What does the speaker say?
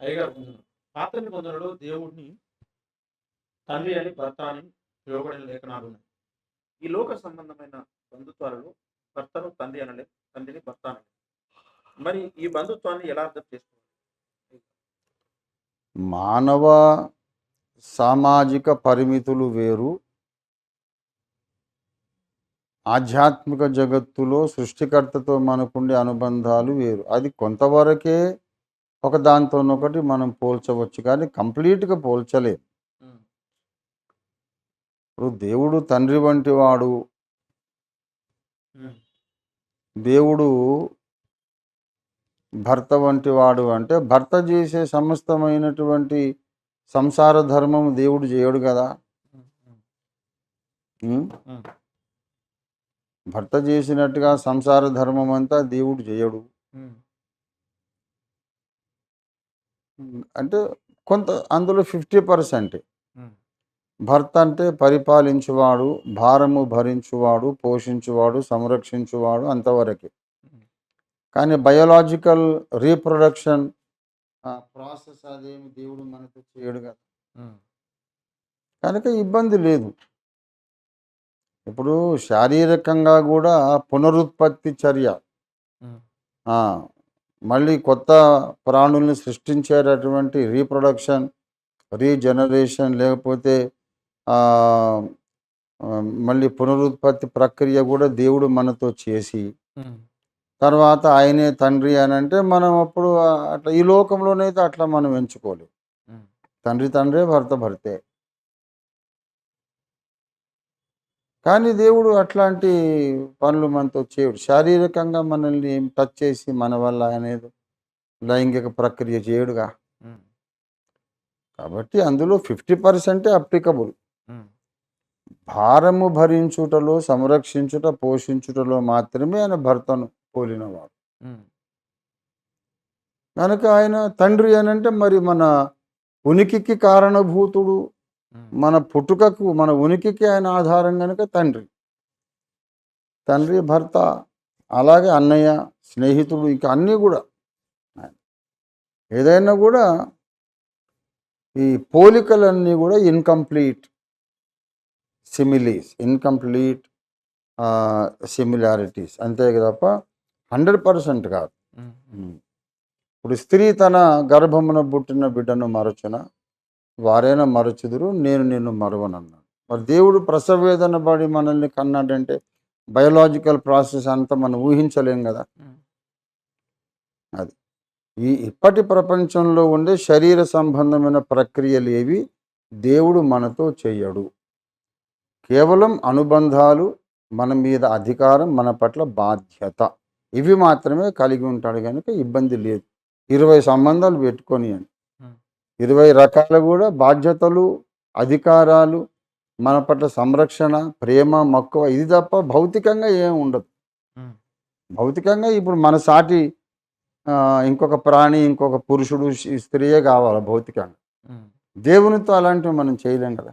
అయ్యగారు పొందును పాత నిబంధనలో దేవుడిని తండ్రి అని భర్త అని పిలువబడిన లేఖనాలు ఉన్నాయి. ఈ లోక సంబంధమైన బంధుత్వాలలో భర్తను తండ్రి అనలే తండ్రిని భర్త అనలే. మరి ఈ బంధుత్వాన్ని ఎలా అర్థం చేసుకోవాలి? మానవ సామాజిక పరిమితులు వేరు. ఆధ్యాత్మిక జగత్తులో సృష్టికర్తతో మనకుండే అనుబంధాలు వేరు. అది కొంతవరకే ఒక దాంతోనొకటి మనం పోల్చవచ్చు కానీ కంప్లీట్గా పోల్చలేం. ఇప్పుడు దేవుడు తండ్రి వంటి వాడు దేవుడు భర్త వంటి వాడు అంటే భర్త చేసే సమస్తమైనటువంటి సంసార ధర్మం దేవుడు చేయడు కదా. భర్త చేసినట్టుగా సంసార ధర్మం అంతా దేవుడు చేయడు. అంటే కొంత అందులో ఫిఫ్టీ పర్సెంట్. భర్త అంటే పరిపాలించువాడు భారము భరించువాడు పోషించువాడు సంరక్షించువాడు అంతవరకే. కానీ బయోలాజికల్ రీప్రొడక్షన్ ప్రాసెస్ అదేమి దేవుడు మనతో చేయడు కదా. కనుక ఇబ్బంది లేదు. ఇప్పుడు శారీరకంగా కూడా పునరుత్పత్తి చర్య. మళ్ళీ కొత్త ప్రాణుల్ని సృష్టించేటటువంటి రీప్రొడక్షన్ రీజనరేషన్ లేకపోతే మళ్ళీ పునరుత్పత్తి ప్రక్రియ కూడా దేవుడు మనతో చేసి తర్వాత ఆయనే తండ్రి అని అంటే మనం అప్పుడు అట్లా ఈ లోకంలోనైతే అట్లా మనం ఎంచుకోలేం. ఉమ్. తండ్రి తండ్రే భర్త భర్తే. కానీ దేవుడు అట్లాంటి పనులు మనతో చేయడు. శారీరకంగా మనల్ని టచ్ చేసి మన వల్ల అనేది లైంగిక ప్రక్రియ చేయడుగా. కాబట్టి అందులో ఫిఫ్టీ పర్సెంటే అప్లికబుల్ భారము భరించుటలో సంరక్షించుట పోషించుటలో మాత్రమే ఆయన భర్తను పోలినవాడు. కనుక ఆయన తండ్రి అని అంటే మరి మన ఉనికికి కారణభూతుడు మన పుట్టుకకు మన ఉనికికి ఆయన ఆధారం కనుక తండ్రి. తండ్రి భర్త అలాగే అన్నయ్య స్నేహితుడు ఇంకా అన్నీ కూడా. ఏదైనా కూడా ఈ పోలికలన్నీ కూడా ఇన్కంప్లీట్ సిమిలీస్ ఇన్కంప్లీట్ సిమిలారిటీస్. అంతే తప్ప హండ్రెడ్ పర్సెంట్ కాదు. ఇప్పుడు స్త్రీ తన గర్భమున పుట్టిన బిడ్డను మరచున వారైనా మరచుదురు నేను నిన్ను మరవనన్నాడు మరి దేవుడు ప్రసవ వేదన పడి మనల్ని కన్నాడంటే బయోలాజికల్ ప్రాసెస్ అంతా మనం ఊహించలేం కదా. అది. ఈ ఇప్పటి ప్రపంచంలో ఉండే శరీర సంబంధమైన ప్రక్రియలు ఏవి? దేవుడు మనతో చెయ్యడు. కేవలం అనుబంధాలు మన మీద అధికారం మన పట్ల బాధ్యత. ఇవి మాత్రమే కలిగి ఉంటాడు కనుక ఇబ్బంది లేదు. ఇరవై సంబంధాలు పెట్టుకొని అని. ఇరవై రకాల కూడా బాధ్యతలు అధికారాలు మన పట్ల సంరక్షణ ప్రేమ మక్కువ ఇది తప్ప భౌతికంగా ఏం ఉండదు. భౌతికంగా ఇప్పుడు మన సాటి ఇంకొక ప్రాణి ఇంకొక పురుషుడు స్త్రీయే కావాలి భౌతికంగా. దేవునితో అలాంటివి మనం చేయలేం కదా